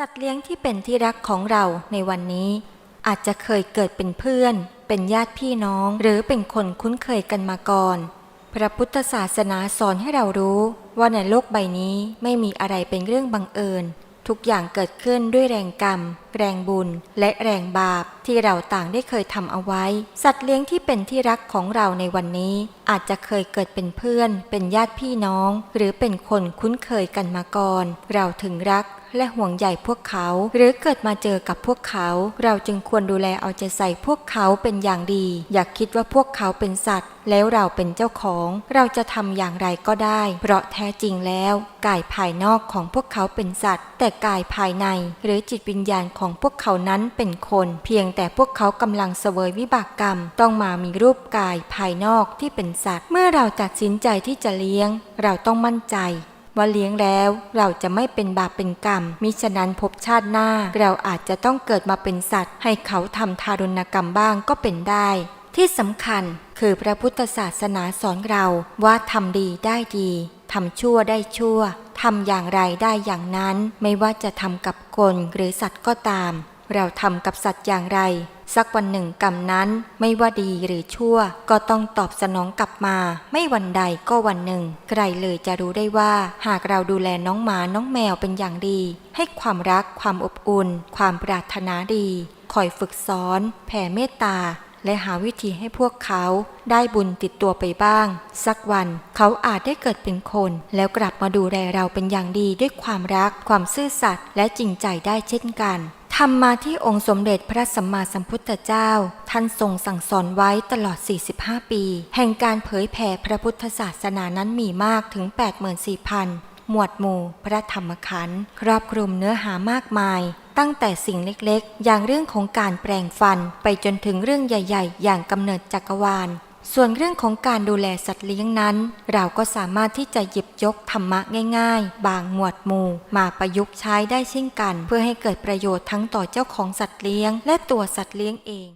สัตว์เลี้ยงที่เป็นที่รักของเราในวันนี้ อาจจะเคยเกิดเป็นเพื่อน เป็นญาติพี่น้อง หรือเป็นคนคุ้นเคยกันมาก่อน พระพุทธศาสนาสอนให้เรารู้ว่าในโลกใบนี้ไม่มีอะไรเป็นเรื่องบังเอิญ ทุกอย่างเกิดขึ้นด้วยแรงกรรม แรงบุญ และแรงบาปที่เราต่างได้เคยทำเอาไว้ สัตว์เลี้ยงที่เป็นที่รักของเราในวันนี้ อาจจะเคยเกิดเป็นเพื่อน เป็นญาติพี่น้อง หรือเป็นคนคุ้นเคยกันมาก่อน เราถึงรัก และห่วงใยพวกเขา หรือเกิดมาเจอกับพวกเขา เราจึงควรดูแลเอาใจใส่พวกเขาเป็นอย่างดี อย่าคิดว่าพวกเขาเป็นสัตว์ แล้วเราเป็นเจ้าของ เราจะทำอย่างไรก็ได้ เพราะแท้จริงแล้ว กายภายนอกของพวกเขาเป็นสัตว์ แต่กายภายใน หรือจิตวิญญาณของพวกเขานั้นเป็นคน เพียงแต่พวกเขากำลังเสวยวิบากกรรม ต้องมามีรูปกายภายนอกที่เป็นสัตว์ เมื่อเราตัดสินใจที่จะเลี้ยง เราต้องมั่นใจ ว่าเลี้ยงแล้วเราจะไม่เป็นบาปเป็นกรรม มิฉะนั้นภพชาติหน้า เราอาจจะต้องเกิดมาเป็นสัตว์ ให้เขาทำทารุณกรรมบ้างก็เป็นได้ ที่สำคัญคือพระพุทธศาสนาสอนเราว่าทำดีได้ดีทำชั่วได้ชั่วทำอย่างไรได้อย่างนั้น ไม่ว่าจะทำกับคนหรือสัตว์ก็ตาม เราทำกับสัตว์อย่างไร สักวันหนึ่งกรรมนั้นไม่ว่าดีหรือชั่ว ก็ต้องตอบสนองกลับมา ไม่วันใดก็วันหนึ่ง ใครเลยจะรู้ได้ว่า หากเราดูแลน้องหมาน้องแมวเป็นอย่างดี ให้ความรักความอบอุ่น ความปรารถนาดีคอยฝึกสอน แผ่เมตตา และหาวิธีให้พวกเขา ได้บุญติดตัวไปบ้าง สักวันเขาอาจได้เกิดเป็นคน แล้วกลับมาดูแลเราเป็นอย่างดีด้วยความรัก ความซื่อสัตย์และจริงใจได้เช่นกัน ทำมาที่องค์สมเด็จพระสัมมาสัมพุทธเจ้า ท่านทรงสั่งสอนไว้ตลอด 45 ปี แห่งการเผยแผ่พระพุทธศาสนานั้นมีมากถึง 84,000 หมวดหมู่ พระธรรมขันธ์ครอบคลุมเนื้อหามากมาย ตั้งแต่สิ่งเล็กๆ อย่างเรื่องของการแปลงฟัน ไปจนถึงเรื่องใหญ่ ๆ อย่างกำเนิดจักรวาล ส่วนเรื่องของการดูแลสัตว์เลี้ยงนั้น เราก็สามารถที่จะหยิบยกธรรมะง่าย ๆ บางหมวดหมู่ มาประยุกต์ใช้ได้เช่นกัน เพื่อให้เกิดประโยชน์ทั้งต่อเจ้าของสัตว์เลี้ยง และตัวสัตว์เลี้ยงเอง